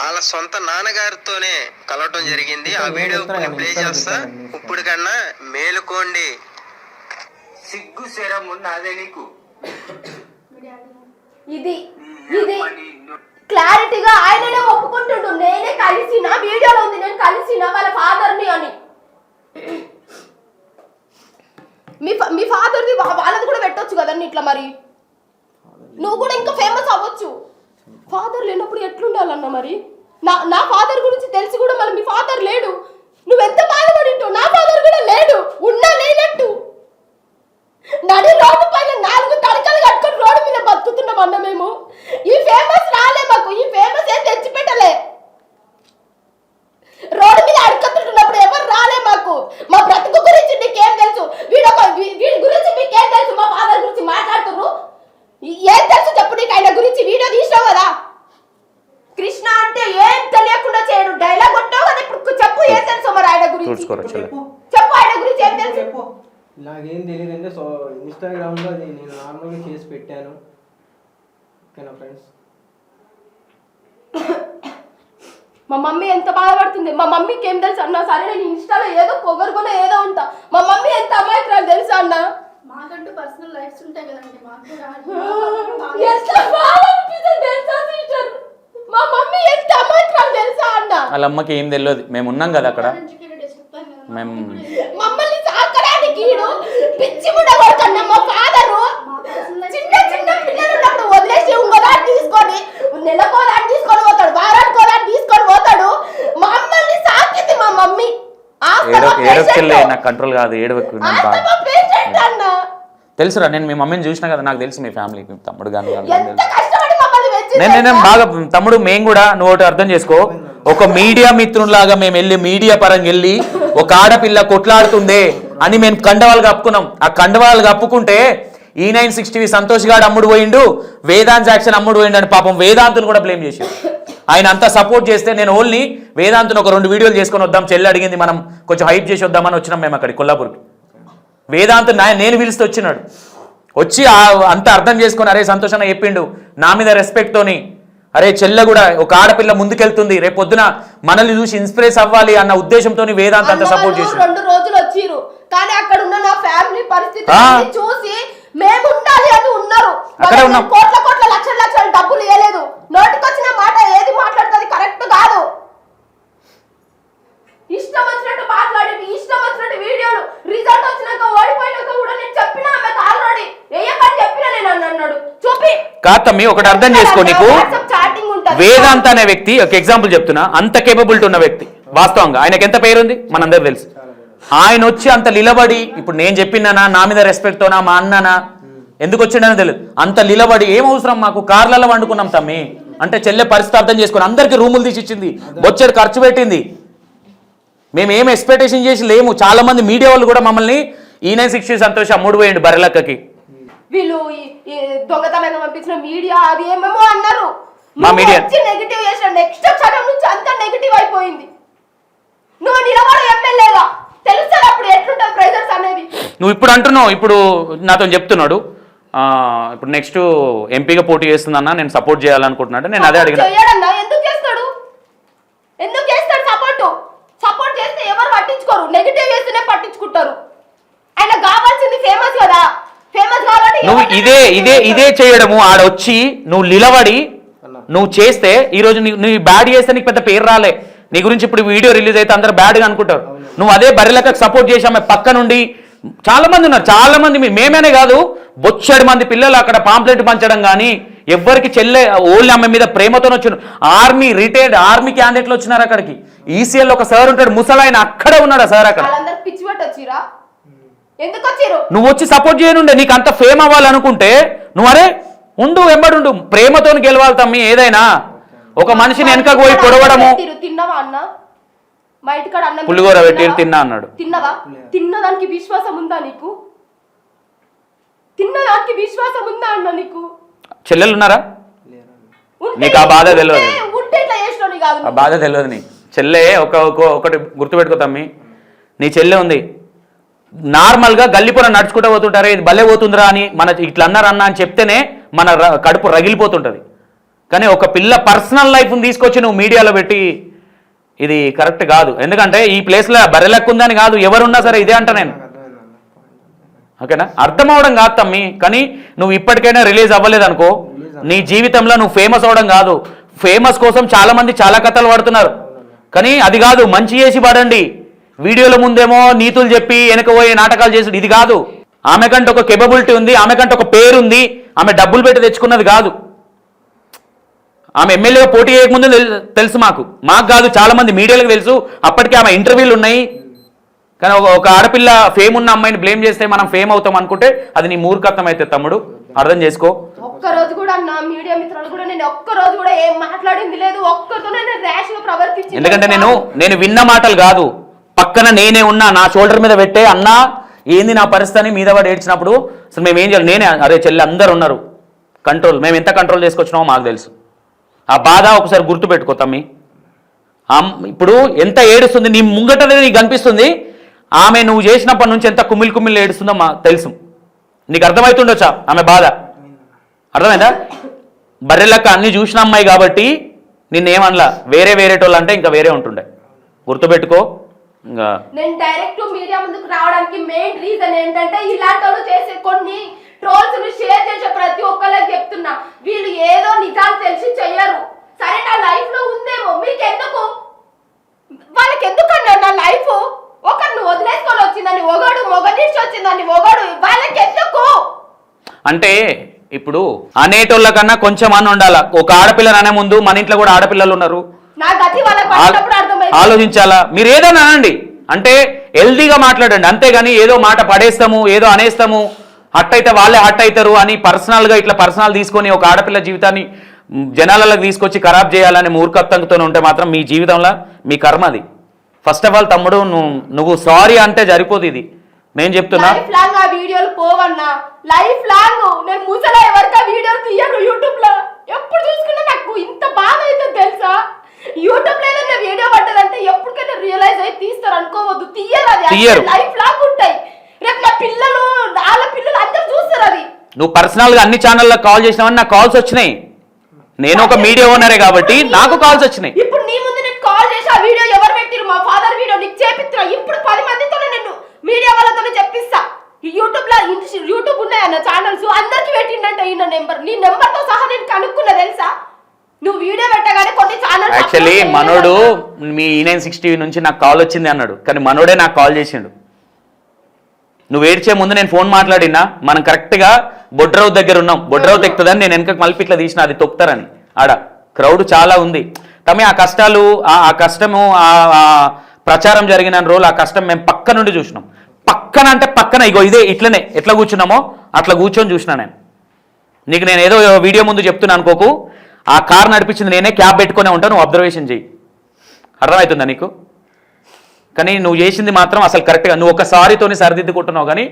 వాళ్ళ సొంత నాన్నగారితోనే కలవటం జరిగింది. ఆ వీడియో ఇప్పుడు ప్లే చేస్తా. ఇప్పుడు కన్నా మేలుకోండి. సిగ్గు శరం ఉన్నదే నీకు. ఇది ఇది క్లారిటీగా ఆయననే ఒప్పుకుంటుండు. నేనే కలిసిన వీడియోలో ఉంది నేను కలిసిన వాళ్ళ ఫాదర్ని అని. మీ మీ ఫాదర్ది వాళ్ళది కూడా పెట్టొచ్చు కదండి ఇట్లా మరి. నువ్వు కూడా ఇంకా ఫేమస్ అవ్వచ్చు. ఫాదర్ లేనప్పుడు ఎట్లుండాలన్న మరి? నా నా ఫాదర్ గురించి తెలిసి కూడా మళ్ళీ మీ ఫాదర్ లేడు. నువ్వెంత బాధపడి నా ఫాదర్ కూడా లేడు. ఉన్నా లేనట్టు. నడి రోడ్డు పైన నాలుగు తడకలు కట్టుకొని రోడ్డు మీద బతుకుతున్నాం అన్న మేము ఈ ఫేమస్ రాలే మాకు. ఈ ఫేమస్ ఏం తెచ్చిపెట్టలే. రోడ్డు మీద అడుకత్తున్నప్పుడు ఎవరు రాలే మాకు. మా బ్రతుకు గురించి నీకేం తెలుసు? వీడు ఒక వీడి గురించి మీకేం తెలుసు? మా ఫాదర్ గురించి మాట్లాడుతున్నారు ఏం తెలుసు చెప్పు నీకు? ఆయన గురించి వీడియో తీసినావు కదా. కృష్ణ అంటే ఏం తెలియకుండా చేయడు. డైలాగ్ ఉంటావు కదా ఇప్పుడు. చెప్పు ఏం తెలుసు మరి ఆయన గురించి? చెప్పు ఆయన గురించి ఏం తెలుసు? చెప్పు. నాకేం తెలియదు అంటే సో ఇన్స్టాగ్రామ్లో అది నేను నార్మల్గా చేసి పెట్టాను. ఓకేనా ఫ్రెండ్స్ మా మమ్మీ ఎంత బాధపడుతుంది? మా మమ్మీకి ఏం తెలుసు అన్న? సరే నేను ఇన్స్టాలో ఏదో పొగరుకునే ఏదో ఉంటా. మా మమ్మీ ఎంత అమాయకురాలు తెలుసా అన్న? మాకంటూ పర్సనల్ లైఫ్స్ ఉంటాయి కదండి. మాకు కూడా ఎంత బాధ అనిపిస్తుంది తెలుసా సిస్టర్ మా మమ్మీ ఎంత అమాయకురాలు తెలుసా అన్న? వాళ్ళ అమ్మకి ఏం తెలియదు. మేము ఉన్నాం కదా అక్కడ. మేము మమ్మల్ని సాకడానికి పిచ్చి కొడుతున్న మా ఫాదరు చిన్న చిన్న పిల్లలు వదిలేసి ఇంకోదాన్ని తీసుకొని తీసుకొని పోతాడు వారానికో తీసుకొని పోతాడు. మమ్మల్ని సాకింది మా మమ్మీ. నాకు కంట్రోల్ కాదు ఏడవకు తెలుసురా నేను మీ మమ్మీని చూసినా కదా నాకు తెలుసు మీ ఫ్యామిలీ మీ తమ్ముడు కానీ నేను నేను బాగా తమ్ముడు మేము కూడా నువ్వు ఒకటి అర్థం చేసుకో. ఒక మీడియా మిత్రులాగా మేము వెళ్ళి మీడియా పరంగా వెళ్ళి ఒక ఆడపిల్ల కొట్లాడుతుందే అని మేము కండవాళ్ళు కప్పుకున్నాం. ఆ కండవాళ్ళు కప్పుకుంటే ఈ నైన్ సిక్స్టీ సంతోష్ గాడు అమ్ముడు పోయిండు వేదాంత్ జాక్సన్ అమ్ముడు పోయిండు అని పాపం వేదాంతుని కూడా బ్లేమ్ చేశాడు ఆయన అంతా సపోర్ట్ చేస్తే నేను ఓన్లీ వేదాంతుని ఒక రెండు వీడియోలు చేసుకొని వద్దాం చెల్లి అడిగింది మనం కొంచెం హైప్ చేసి వద్దామని వచ్చినాం మేము అక్కడికి కొల్లాపూర్కి. వేదాంత్ నేను పిలిస్తే వచ్చినాడు. వచ్చి అంత అర్థం చేసుకొని అరే సంతోషంగా చెప్పిండు నా మీద రెస్పెక్ట్ తోని అరే చెల్లె కూడా ఒక ఆడపిల్ల ముందుకెళ్తుంది రేపు పొద్దున మనల్ని చూసి ఇన్స్పిరేస్ అవ్వాలి అన్న ఉద్దేశంతో వేదాంత్ అంత సపోర్ట్ వాళ్ళు చేసి రెండు రోజులు వచ్చిర్రు కానీ అక్కడ ఉన్న నా ఫ్యామిలీ పరిస్థితి ఆ. అన్ని చూసి మేము ఉండాలి అని ఉన్నారు. అక్కడే వాళ్ళకి ఉన్నాం. కోట్ల కోట్ల లక్షల లక్షల డబ్బులు ఇవ్వలేదు నోటికొచ్చిన మాట ఏది మాట్లాడుతుంది కరెక్ట్ కాదు. ఇష్టం వచ్చినట్టు మాట్లాడి ఇష్టం వచ్చినట్టు వీడియోలు రిజల్ట్ వచ్చినాక ఓడిపోయినాక కూడా నేను చెప్పిన ఆమెకు ఆల్రెడీ వేయకని చెప్పిన నేను అని అన్నాడు. చూపి. కాదు తమ్మి ఒకటి అర్థం చేసుకో నీకు. వేదాంత్ అనే వ్యక్తి ఒక ఎగ్జాంపుల్ చెప్తున్నా. అంత కేపబిలిటీ ఉన్న వ్యక్తి వాస్తవంగా. ఆయనకి ఎంత పేరు ఉంది మనందరూ తెలుసు. ఆయన వచ్చి అంత నిలబడి ఇప్పుడు నేను చెప్పినానా నా మీద రెస్పెక్ట్ తోనా మా అన్ననా? ఎందుకు వచ్చిండని తెలియదు అంత నిలబడి ఏం అవసరం మాకు? కార్లలో వండుకున్నాం తమ్మి. అంటే చెల్లె పరిస్థితి అర్థం చేసుకుని అందరికి రూములు తీసి ఇచ్చింది బొచ్చెడు ఖర్చు పెట్టింది. మేము ఏం ఎక్స్పెక్టేషన్ చేసి లేము. చాలా మంది మీడియా వాళ్ళు కూడా మమ్మల్ని ఈ నైన్ సిక్స్టీ సంతోష్ అమ్ముడు పోయిండు బర్రెలక్కకి. వీళ్ళు ఈ- ఈ దొంగతనంగా పంపించిన మీడియా అది ఏమేమో అన్నారు. మా మీడియా. వచ్చి నెగిటివ్ చేసిన నెక్స్ట్ క్షణం నుంచి అంతా నెగిటివ్ అయిపోయింది. నువ్వు నిలబడు ఎమ్మెల్యేగా. తెలుస్తుంది అప్పుడు ఎట్లుంటుంది ప్రైజర్స్ అనేది? నువ్వు ఇప్పుడు అంటున్నావు ఇప్పుడు నాతో చెప్తున్నాడు. ఆ, ఇప్పుడు నెక్స్ట్ ఎంపీగా పోటీ చేస్తుందన్న నేను సపోర్ట్ చేయాలనుకుంటున్నాడు. నేను అదే అడిగిన చేయడన్నా? ఎందుకు చేస్తాడు? ఎందుకు చేస్తాడు సపోర్ట్ సపోర్ట్ చేస్తే ఎవరు పట్టించుకోరు. నెగిటివ్ చేస్తేనే పట్టించుకుంటారు. ఆయన కావాల్సింది ఫేమస్ కదా. ఫేమస్ కావాలంటే నువ్వు ఇదే ఇదే. ఇదే చేయడము. ఆడొచ్చి నువ్వు నిలబడి నువ్వు చేస్తే ఈ రోజు నీ- నువ్వు బ్యాడ్ చేస్తే నీకు పెద్ద పేరు రాలే. నీ గురించి ఇప్పుడు వీడియో రిలీజ్ అయితే అందరు బ్యాడ్గా అనుకుంటారు. నువ్వు అదే బర్రెలకు సపోర్ట్ చేసి ఆమె పక్క నుండి చాలా మంది ఉన్నారు చాలా మంది మీ- మేమేనే కాదు బొచ్చడి మంది పిల్లలు అక్కడ పాంప్లెట్ పంచడం కానీ ఎవ్వరికి చెల్లె ఓన్లీ ఆమె మీద ప్రేమతో వచ్చిన ఆర్మీ రిటైర్డ్ ఆర్మీ క్యాండిడేట్లు వచ్చినారు అక్కడికి. ఈసీఎల్ ఒక సార్ ఉంటాడు ముసలాయన అక్కడే ఉన్నాడు సార్ అక్కడ. వాళ్ళందరూ పిచ్చి పట్టి వచ్చిరా? ఎందుకు వచ్చిరు నువ్వు వచ్చి సపోర్ట్ చేయనుండే నీకు అంత ఫేమ్ అవ్వాలనుకుంటే నువ్వు అరే ఉండు వెంబడుండు ప్రేమతో గెలవాలి తమ్మి ఏదైనా. ఒక మనిషిని వెనకకు పోయి పొడవడము. పెట్టిర్రు, తిన్నావా అన్న? మా ఇంటికాడ అన్నం పులిహోర పెట్టిర్రు, పెట్టిర్రు, తిన్నావా? తిన్నా అన్నాడు. తిన్నవా? తిన్నదానికి విశ్వాసం ఉందా నీకు? తిన్నదానికి విశ్వాసం ఉందా అన్న నీకు? చెల్లెలు ఉన్నారా? నీకు ఆ బాధ తెలియదు. ఆ బాధ తెలియదు నీకు. చెల్లె ఒక ఒక- ఒకటి గుర్తుపెట్టుకో తమ్మి. నీ చెల్లె ఉంది. నార్మల్గా గల్లిపుర నడుచుకుంటూ పోతుంటారే ఇది భలే పోతుందిరా అని మన ఇట్లా అన్నారు అన్న అని చెప్తేనే మన ర- కడుపు రగిలిపోతుంటుంది. కానీ ఒక పిల్ల పర్సనల్ లైఫ్ని తీసుకొచ్చి నువ్వు మీడియాలో పెట్టి ఇది కరెక్ట్ కాదు. ఎందుకంటే ఈ ప్లేస్లో బర్రెలెక్క ఉందని కాదు ఎవరున్నా సరే ఇదే అంట నేను. ఓకేనా? అర్థం అవడం కాదు తమ్మి కానీ నువ్వు ఇప్పటికైనా రిలీజ్ అవ్వలేదు అనుకో నీ జీవితంలో నువ్వు ఫేమస్ అవడం కాదు. ఫేమస్ కోసం చాలా మంది చాలా కథలు పడుతున్నారు. కానీ అది కాదు మంచి చేసి పడండి. వీడియోల ముందేమో నీతులు చెప్పి వెనక పోయే నాటకాలు చేసి ఇది కాదు. ఆమె కంటే ఒక కెపబిలిటీ ఉంది ఆమె కంటే ఒక పేరు ఉంది ఆమె డబ్బులు పెట్టి తెచ్చుకున్నది కాదు. ఆమె ఎమ్మెల్యేగా పోటీ చేయకముందు తెల్- తెలుసు మాకు. మాకు కాదు చాలా మంది మీడియాలకు తెలుసు. అప్పటికే ఆమె ఇంటర్వ్యూలు ఉన్నాయి. కానీ ఒక ఆడపిల్ల ఫేమ్ ఉన్న అమ్మాయిని బ్లేమ్ చేస్తే మనం ఫేమ్ అవుతాం అనుకుంటే అది నీ మూర్ఖత్వం అయితే తమ్ముడు. అర్థం చేసుకో. ఒక్క రోజు కూడా నా మీడియా మిత్రులు కూడా నేను ఒక్క రోజు కూడా ఏం మాట్లాడింది లేదు. ఒక్కరితో నేను ర్యాష్గా ప్రవర్తించి ఎందుకంటే నేను నేను విన్న మాటలు కాదు. పక్కన నేనే ఉన్నా నా షోల్డర్ మీద పెట్టే అన్నా ఏంది నా పరిస్థితి మీద పడి ఏడ్చినప్పుడు అసలు మేము ఏం చేయాలి? నేనే అరే చెల్లి అందరు ఉన్నారు. కంట్రోల్ మేము ఎంత కంట్రోల్ చేసుకొచ్చినామో మాకు తెలుసు. ఆ బాధ ఒకసారి గుర్తుపెట్టుకో తమ్మి. ఇప్పుడు ఎంత ఏడుస్తుంది నీ ముంగటనే నీకు కనిపిస్తుంది ఆమె నువ్వు చేసినప్పటి నుంచి ఎంత కుమిల్ కుమిల్ ఏడుస్తుందో మా తెలుసు. నీకు అర్థమవుతుండొచ్చా ఆమె బాధ? అర్థమైందా? బర్రెలక్క అన్ని చూసిన అమ్మాయి కాబట్టి నిన్నేమనలా వేరే వేరేటోళ్ళు అంటే ఇంకా వేరే ఉంటుండే. గుర్తుపెట్టుకో ఇంకా నేను డైరెక్ట్ మీడియా ముందుకు రావడానికి మెయిన్ రీజన్ ఏంటంటే ఇలాంటి చేసే కొన్ని ట్రోల్స్ను షేర్ చేసే ప్రతి ఒక్కరికి చెప్తున్నా. వీళ్ళు ఏదో నిజాలు తెలిసి చెయ్యరు. సరే నా లైఫ్లో ఉందేమో? మీకు ఎందుకు వాళ్ళకి ఎందుకన్నా నా లైఫ్? ఒకరిని వదిలేసుకొని వచ్చిందని ఒకడు మొగనిచ్చి వచ్చిందని ఒకడు వాళ్ళకి ఎందుకు అంటే ఇప్పుడు అనేటోళ్ళ కన్నా కొంచెం అని ఉండాలా? ఒక ఆడపిల్లని అనే ముందు మన ఇంట్లో కూడా ఆడపిల్లలు ఉన్నారు. ఆలోచించాలా? మీరు ఏదైనా అనండి. అంటే హెల్దీగా మాట్లాడండి. అంతేగాని ఏదో మాట పడేస్తాము ఏదో అనేస్తాము. హట్ అయితే వాళ్ళే హట్ అవుతారు అని పర్సనల్గా ఇట్లా పర్సనల్ తీసుకొని ఒక ఆడపిల్ల జీవితాన్ని మ్, జనాలలోకి తీసుకొచ్చి ఖరాబ్ చేయాలని మూర్ఖత్వంతో ఉంటే మాత్రం మీ జీవితంలో మీ కర్మ అది. ఫస్ట్ ఆఫ్ ఆల్ తమ్ముడు నువ్వు నువ్వు సారీ అంటే సరిపోదు ఇది. నేను చెప్తున్నా. లైఫ్ లాంగ్ ఆ వీడియోలు పోవన్నా? లైఫ్ లాంగ్ నేను ముసలా ఎవరికి ఆ వీడియోలు తీయను యూట్యూబ్లో ఎప్పుడు చూసుకున్నా నాకు ఇంత బాధ అయితే తెలుసా? యూట్యూబ్లో ఏదైనా వీడియో పడ్డదంటే ఎప్పటికైనా రియలైజ్ అయ్యి తీస్తారు అనుకోవద్దు. తీయరు అది. తీయరు. లైఫ్ లాంగ్ ఉంటాయి. రేపు నా పిల్లలు వాళ్ళ పిల్లలు అందరు చూస్తారు అది. నువ్వు పర్సనల్గా అన్ని ఛానళ్ళకి కాల్ చేసినావని నాకు కాల్స్ వచ్చినాయి. నేను ఒక మీడియా ఓనరే కాబట్టి నాకు కాల్స్ వచ్చినాయి. ఇప్పుడు నీ ముందు నేను కాల్ చేసి ఆ వీడియో ఎవరు పెట్టిరు మా ఫాదర్ వీడియో నీకు చేపిస్తున్నా. ఇప్పుడు పది మందితో నేను మీడియా వాళ్ళతో చెప్పిస్తా. యూట్యూబ్లో యూట్యూబ్ ఉన్నాయన్న ఛానల్స్ అందరికి పెట్టిండంట ఈయన నెంబర్. నీ నెంబర్తో సహా నేను కనుక్కున్నా తెలుసా? నువ్వు వీడియో పెట్టగానే కొన్ని ఛానల్స్ యాక్చువల్లీ మనోడు మీ ఈ నైన్ సిక్స్టీ నుంచి నాకు కాల్ వచ్చింది అన్నాడు. కానీ మనోడే నాకు కాల్ చేసిండు. నువ్వు ఏడ్చే ముందు నేను ఫోన్ మాట్లాడినా మనం కరెక్ట్గా బొడ్రావు దగ్గర ఉన్నాం. బొడ్రావు తెక్తుందని నేను వెనక మలిపి ఇట్లా తీసిన అది తొక్కుతారని. ఆడ క్రౌడ్ చాలా ఉంది. తమ్మి ఆ కష్టాలు ఆ ఆ కష్టము ఆ ప్రచారం జరిగిన రోజు ఆ కష్టం మేము పక్క నుండి చూసినాం. పక్కన అంటే పక్కన ఇగో ఇదే ఇట్లనే. ఎట్లా కూర్చున్నామో అట్లా కూర్చొని చూసినా నేను. నీకు నేను ఏదో వీడియో ముందు చెప్తున్నాను అనుకోకు. ఆ కార్ నడిపించింది నేనే క్యాబ్ పెట్టుకునే ఉంటాను నువ్వు అబ్జర్వేషన్ చేయి అర్థమవుతుందా నీకు? కానీ నువ్వు చేసింది మాత్రం అసలు కరెక్ట్గా నువ్వు ఒక సారీతోని సరిదిద్దుకుంటున్నావు కానీ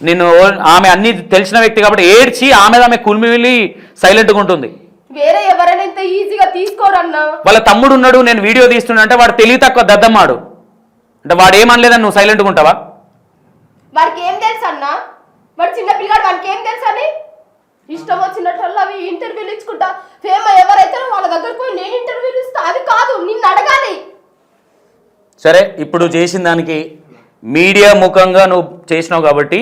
నేను ఆమె అన్ని తెలిసిన వ్యక్తి కాబట్టి ఏడ్చి ఆమె ఆమె కుల్మిలి సైలెంట్గా ఉంటుంది. వేరే ఎవరైనా ఈజీగా తీసుకోరన్నా? వాళ్ళ తమ్ముడు ఉన్నాడు నేను వీడియో తీస్తున్నా అంటే వాడు తెలివి తక్కువ దద్దమ్మాడు. అంటే వాడు ఏమనలేదని నువ్వు సైలెంట్గా ఉంటావా? వాడికి ఏం తెలుసు అన్న వాడు చిన్న పిల్లాడు వాడికి ఏం తెలుసు అని ఇష్టం వచ్చినట్టు అవి ఇంటర్వ్యూలు ఇచ్చుకుంటా. ఫేమ ఎవరైతే వాళ్ళ దగ్గరకు నేను ఇంటర్వ్యూలు ఇస్తా అది కాదు నిన్ను అడగాలి. సరే ఇప్పుడు చేసిన దానికి మీడియా ముఖంగా నువ్వు చేసినావు కాబట్టి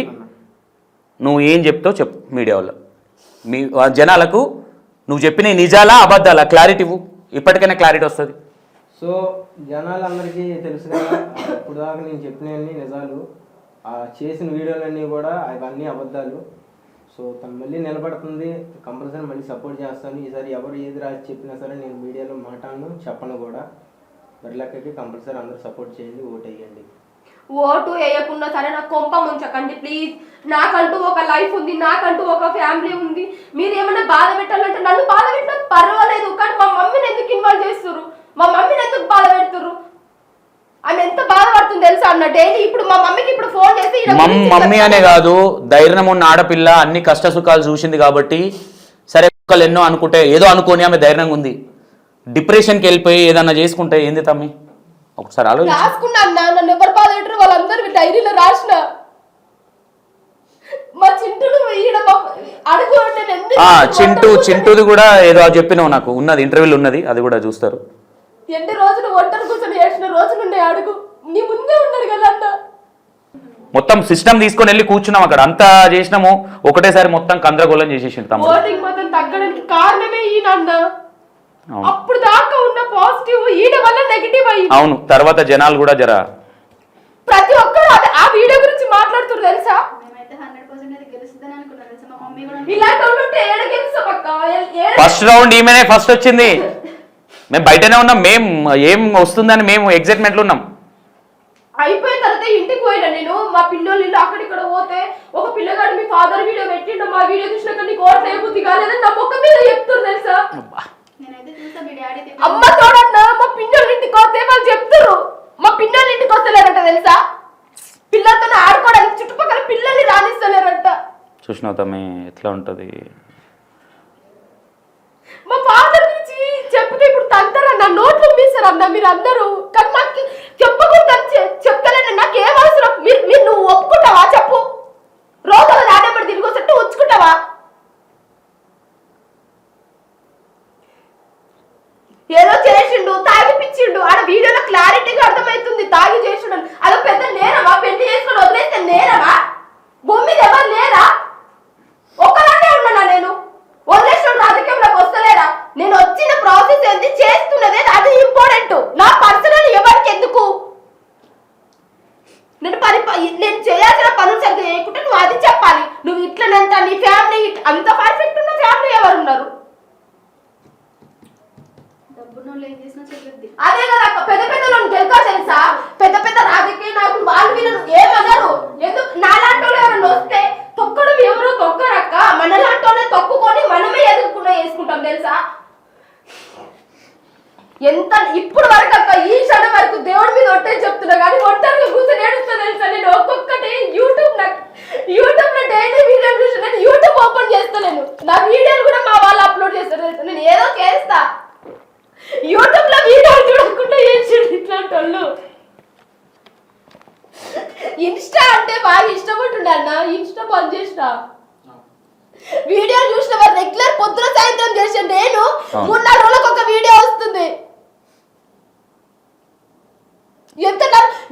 నువ్వు ఏం చెప్తావు చెప్పు మీడియా వల్ల మీ జనాలకు నువ్వు చెప్పిన నిజాలా అబద్ధాలా? క్లారిటీ ఇవ్వు. ఇప్పటికైనా క్లారిటీ వస్తుంది. సో జనాలందరికీ తెలుసు కదా ఇప్పుడు దాకా నేను చెప్పినవన్నీ నిజాలు. ఆ చేసిన వీడియోలన్నీ కూడా అవన్నీ అబద్ధాలు. సో తను మళ్ళీ నిలబడుతుంది కంపల్సరీ మళ్ళీ సపోర్ట్ చేస్తాను. ఈసారి ఎవరు ఏది రాసి చెప్పినా సరే నేను మీడియాలో మాట్లాడను చెప్పను కూడా. బరిలక్కకి కంపల్సరీ అందరూ సపోర్ట్ చేయండి ఓట్ వేయండి ఓటు వేయకుండా సరే నాకు కొంప ముంచకండి ప్లీజ్. నాకంటూ ఒక లైఫ్ ఉంది నాకంటూ ఒక ఫ్యామిలీ ఉంది. మీరు ఏమైనా బాధ పెట్టాలంటే నన్ను బాధ పెట్టినా పర్వాలేదు కానీ మా మమ్మీని ఎందుకు ఇన్వాల్వ్ చేస్తున్నారు మా మమ్మీని ఎందుకు బాధ పెడుతున్నారు ఆమె ఎంత బాధపడుతుంది తెలుసా అన్న? డైలీ ఇప్పుడు మా మమ్మీకి ఇప్పుడు ఫోన్ చేసి మమ్మీ అనే. కాదు ధైర్యం ఉన్న ఆడపిల్ల అన్ని కష్ట సుఖాలు చూసింది కాబట్టి సరే ఎన్నో అనుకుంటే ఏదో అనుకోని ఆమె ధైర్యంగా ఉంది. డిప్రెషన్కి వెళ్ళిపోయి ఏదన్నా చేసుకుంటే ఏంది తమ్మి? ఒకసారి ఆలోచించు రాసుకున్నా అన్న నన్ను ఎవరు బాధ పెట్టరు వాళ్ళందరూ డైరీలో రాసిన. చింటూ చింటూది కూడా ఏదో చెప్పినావు నాకు. ఉన్నది ఇంటర్వ్యూలు ఉన్నది అది కూడా చూస్తారు. ఎన్ని రోజులు ఒంటరి కూర్చొని ఏడ్చిన రోజులు ఉన్నాయి అడుగు. నీ ముందే ఉన్నాడు కదా అన్న. మొత్తం సిస్టమ్ తీసుకొని వెళ్ళి కూర్చున్నాం అక్కడ. అంతా చేసినాము. ఒకటేసారి మొత్తం కందరగోళం చేసేసిండు తమ్ముడు. కారణమే అన్న. అవును. అప్పుడు దాకా ఉన్న పాజిటివ్ ఈయన వల్ల నెగిటివ్ అయ్యింది అవును తర్వాత జనాలు కూడా జర ప్రతి ఒక్కరు అదే ఆ వీడియో గురించి మాట్లాడుతున్నారు తెలుసా? ఫస్ట్ రౌండ్ ఈమెనే ఫస్ట్ వచ్చింది. మేము బయటనే ఉన్నాం మేము ఏం వస్తుందని మేము ఎగ్జైట్మెంట్లో ఉన్నాం. అయిపోయిన తర్వాత ఇంటికి పోయినా నేను మా పిల్లలు ఇల్లు అక్కడిక్కడ పోతే ఒక పిల్లగాడు మీ ఫాదర్ వీడియో పెట్టిండు మా వీడియో చూసినాక నీకు ఓట్లు బుద్ధి కాలేదని నా మొక్క మీద చెప్తున్నారు తెలుసా? మీ అమ్మ చూడన్నా మా పిన్నోళ్ళ ఇంటికి వస్తే వాళ్ళు చెప్తారు మా పిన్నోళ్ళ ఇంటికి వస్తలేరంట తెలుసా? పిల్లలతో ఆడుకోవడానికి చుట్టుపక్కల పిల్లల్ని రాణిస్తలేరంట చూసినావు తమ్మి ఎట్లా ఉంటుంది? మా ఫాదర్ గురించి చెప్తే ఇప్పుడు తంతారా నా నోట్లో మీసారు అన్న మీరు అందరూ కానీ నాకు చెప్పకుండా చెప్తలేను నాకు ఏం అవసరం? మీరు మీరు నువ్వు ఒప్పుకుంటావా? చెప్పు. రోజులు నాడేపడి తిరిగి వస్తే ఉంచుకుంటావా ఏదో చేసిండు తాగి పిచ్చిండు ఆడ వీడియోలో క్లారిటీగా అర్థమవుతుంది తాగి చేసిండు అది అదో పెద్ద నేరమా? పెళ్ళి చేసుకుని వదిలేస్తే నేరమా? భూమి ఎవరు లేరా? ఒక్కదాన్నే ఉన్నానా నేను? వదిలేసిన రాజకీయంలోకి వస్తలేరా? నేను వచ్చిన ప్రాసెస్ ఏంది? చేస్తున్నది అది ఇంపార్టెంట్ నా పర్సనల్ ఎవరికి ఎందుకు? నేను పని నేను చేయాల్సిన పనులు సరిగ్గా చేయకుంటే నువ్వు అది చెప్పాలి. నువ్వు ఇట్లనంత నీ ఫ్యామిలీ అంత పర్ఫెక్ట్ ఉన్న ఫ్యామిలీ ఎవరు ఉన్నారు డబ్బున్నోళ్ళు ఏం చేసినా చెల్లుద్ది అదే కదా అక్క, పెద్ద పెద్ద గెలుకో తెలుసా? పెద్ద పెద్ద రాజకీయ నాయకులు వాళ్ళు వీళ్ళను ఏమనరు ఎందుకు? నాలాంటి వాళ్ళు ఎవరైనా వస్తే తొక్కడం ఎవరు తొక్కరక్క మనలాంటి వాళ్ళే తొక్కుకొని మనమే ఎదుర్కొనే వేసుకుంటాం తెలుసా? ఎంత ఇప్పుడు వరకు అక్క ఈ క్షణం వరకు దేవుడి మీద ఒట్టే చెప్తున్నా కానీ ఒంటరిగా కూర్చొని ఏడుస్తా తెలుసా? నేను ఒక్కొక్కటి యూట్యూబ్లో డైలీ వీడియో చూసి నేను యూట్యూబ్ ఓపెన్ చేస్తలేను నా వీడియోలు కూడా మా వాళ్ళు అప్లోడ్ చేస్తారు తెలుసా నేను ఏదో చేస్తా యూట్యూబ్లో వీడియోలు చూడకుండా చేసిండు ఇట్లాంటి వాళ్ళు ఇన్స్టా అంటే బాగా ఇష్టపడుతుండే అన్న ఇన్స్టా బంద్ చేసిన వీడియో చూసిన వారు రెగ్యులర్ పొద్దున సాయంత్రం చేసిన నేను అవును. మూడు నాలుగు రోజులకు ఒక వీడియో వస్తుంది ఎంత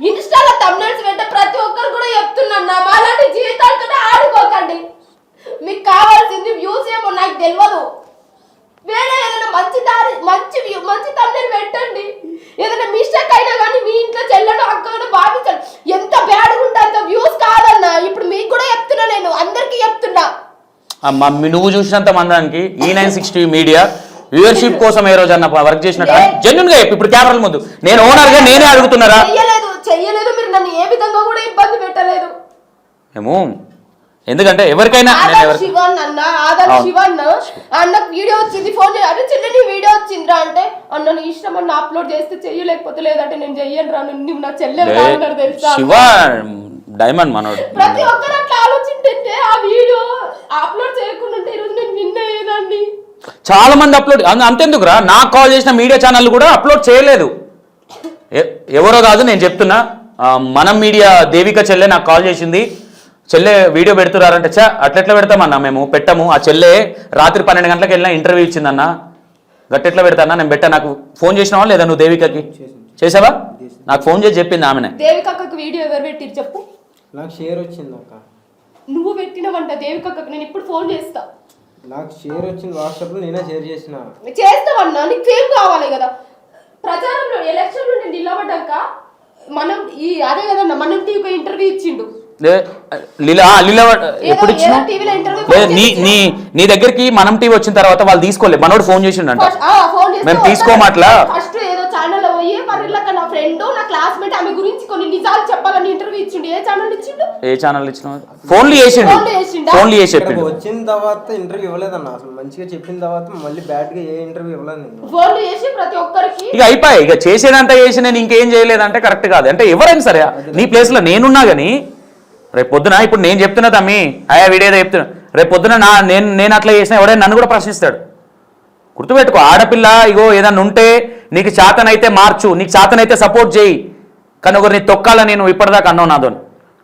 ఇన్స్టాలో తమ్నెల్స్ పెట్టే ప్రతి ఒక్కరు కూడా చెప్తున్నా మాలాంటి జీవితాలతో ఆడుకోకండి మీకు కావాల్సింది వ్యూస్ ఏమో నాకు తెలియదు వేరే ఏదైనా మంచి దారి మంచి view- మంచి తమ్నెల్ పెట్టండి ఏదైనా మిస్టేక్ అయినా కానీ మీ ఇంట్లో చెల్లెను అక్కను భావించండి ఎంత బ్యాడ్ ఉంటే అంత వ్యూస్ కాదన్నా ఇప్పుడు మీకు కూడా చెప్తున్నా నేను అందరికీ చెప్తున్నా ఆ మమ్మీ నువ్వు చూసినంత మందానికి ఈ నైన్ సిక్స్టీ మీడియా వ్యూవర్షిప్ కోసం ఏ రోజు అన్న వర్క్ చేసినట్టు? జెన్యున్గా చెప్పు ఇప్పుడు కెమెరాల ముందు. నేను ఓనర్గా నేనే అడుగుతున్నారా? చెయ్యలేదు చెయ్యలేదు మీరు నన్ను ఏ విధంగా కూడా ఇబ్బంది పెట్టలేదు. ఏమో ఎందుకంటే ఎవరికైనా శివన్ అన్న ఆదర్. శివన్. వీడియో వచ్చింది ఫోన్ వీడియో వచ్చిందిరా అంటే అన్న నీ ఇష్టం అన్న అప్లోడ్ చేస్తే చెయ్యలేకపోతే లేదంటే నేను చెయ్యను రా నువ్వు నా చెల్లెలు కాదన్నారు తెలుసా? శివ డైమండ్ మనోడు. ప్రతి ఒక్కరు అట్లా ఆ వీడియో అప్లోడ్ చేయకుండా నేను విన్ అయ్యేదాన్ని. చాలా మంది అప్లోడ్ అంతెందుకురా? నాకు కాల్ చేసిన మీడియా ఛానల్ కూడా అప్లోడ్ చేయలేదు. ఎ- ఎవరో కాదు నేను చెప్తున్నా. మనం మీడియా దేవిక చెల్లె నాకు కాల్ చేసింది. చెల్లె వీడియో పెడుతున్నారంటే. చా అట్లెట్లా పెడతామన్నా మేము? పెట్టము. ఆ చెల్లె రాత్రి పన్నెండు గంటలకు వెళ్ళిన ఇంటర్వ్యూ ఇచ్చిందన్న. గట్టెట్లా పెడతానా? నేను పెట్టా. నాకు ఫోన్ చేసినావా లేదా నువ్వు దేవికకి? చేసావా? నాకు ఫోన్ చేసి చెప్పింది ఆమెనే. దేవికక్కకు వీడియో ఎవరు చెప్పు. నాకు షేర్ వచ్చింది అక్క. నువ్వు పెట్టినవంట దేవికక్కకు నేను ఇప్పుడు ఫోన్ చేస్తా. నాకు షేర్ వచ్చింది వాట్సాప్లో నేనే షేర్ చేసిన. చేస్తామన్నా నీకు ఫేమ్ కావాలి కదా? ప్రచారంలో ఎలక్షన్లో నేను నిలబడ్డాక మనం ఈ అదే కదన్నా మనం టీవీ ఒక ఇంటర్వ్యూ ఇచ్చిండు. లే- లీలా ఆ, లీలా ఎప్పుడు నీ నీ నీ దగ్గరికి మనం టీవీ వచ్చిన తర్వాత వాళ్ళు తీసుకోలేదు మనోడు ఫోన్ చేసిండంట. ఫోన్ మేము తీసుకోమట్లా? ఫస్ట్ ఏదో ఛానల్ పోయి మరి ఫ్రెండ్ నా క్లాస్మేట్ ఆమె గురించి కొన్ని నిజాలు చెప్పాలని ఇంటర్వ్యూ ఇచ్చిండు. ఏ ఛానల్ ఇచ్చిండు? ఏ ఛానల్ ఇచ్చినావు? ఫోన్లు చేసిండు. ఫోన్లు చేసిండా? ఫోన్లు చేసి చెప్పిండు. వచ్చిన తర్వాత ఇంటర్వ్యూ ఇవ్వలేదన్న అసలు మంచిగా చెప్పిన తర్వాత మళ్ళీ బ్యాడ్గా ఏ ఇంటర్వ్యూ ఇవ్వలేదు నేను. ఫోన్లు చేసి ప్రతి ఒక్కరికి ఇక అయిపోయి ఇక చేసేదంతా చేసి నేను ఇంకేం చేయలేదంటే కరెక్ట్ కాదు. అంటే ఎవరైనా సరే నీ ప్లేస్లో నేనున్నా గానీ రేపు పొద్దున ఇప్పుడు నేను చెప్తున్నా తమ్మి అయ్యా వీడేదో చెప్తున్నా. రేపు పొద్దున నా నేను నేను అట్లా చేసిన ఎవడైనా నన్ను కూడా ప్రశ్నిస్తాడు. గుర్తుపెట్టుకో ఆడపిల్ల ఇగో ఏదన్నా ఉంటే నీకు చేతనైతే మార్చు నీకు చేతనైతే సపోర్ట్ చేయి. కానీ ఒకరిని తొక్కాలని నేను ఇప్పటిదాకా అన్నావు నాతో.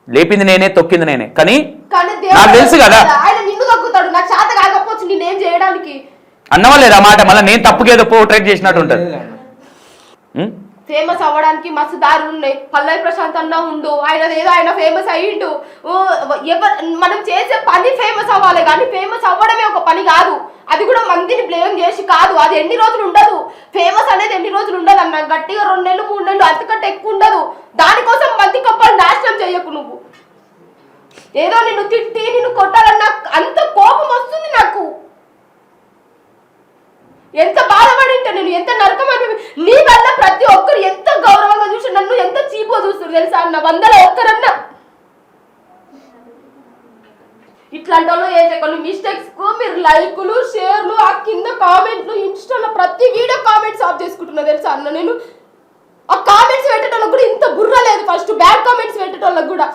లేపింది నేనే తొక్కింది నేనే. కానీ నాకు తెలుసు కదా. అన్నవా లేదా మాట మళ్ళీ నేను తప్పుకేదో పోర్ట్రేట్ చేసినట్టు ఉంటుంది? ఫేమస్ అవ్వడానికి మస్తు దారులు ఉన్నాయి. పల్లవి ప్రశాంత్ అన్న ఉండు ఆయన ఏదో ఆయన ఫేమస్ అయ్యిండు. ఓ, ఎవరు మనం చేసే పని ఫేమస్ అవ్వాలి కానీ ఫేమస్ అవ్వడమే ఒక పని కాదు. అది కూడా మందిని బ్లేమ్ చేసి కాదు. అది ఎన్ని రోజులు ఉండదు. ఫేమస్ అనేది ఎన్ని రోజులు ఉండదు అన్న గట్టిగా రెండు నెలలు మూడు నెలలు అంతకంటే ఎక్కువ ఉండదు. దానికోసం మంది కప్పలు నాశనం చేయకు నువ్వు. ఏదో నిన్ను తిట్టి నిన్ను కొట్టాలన్న అంత కోపం వస్తుంది నాకు. ఎంత బాధపడింటే నేను ఎంత నరకమైన నీ వల్ల ప్రతి ఒక్కరు ఎంత గౌరవంగా చూసి నన్ను ఎంత చీపో చూస్తారు తెలుసా అన్న? వందల ఒక్కరన్నా. ఇట్లాంటి వాళ్ళు చేసే కొన్ని మిస్టేక్స్కు మీరు లైకులు షేర్లు ఆ కింద కామెంట్లు ఇన్స్టాలో ప్రతి వీడియో కామెంట్స్ ఆఫ్ చేసుకుంటున్నా తెలుసా అన్న? నేను ఆ కామెంట్స్ పెట్టేటోళ్ళకి కూడా ఇంత బుర్ర లేదు ఫస్ట్ బ్యాడ్ కామెంట్స్ పెట్టేటోళ్ళకి కూడా.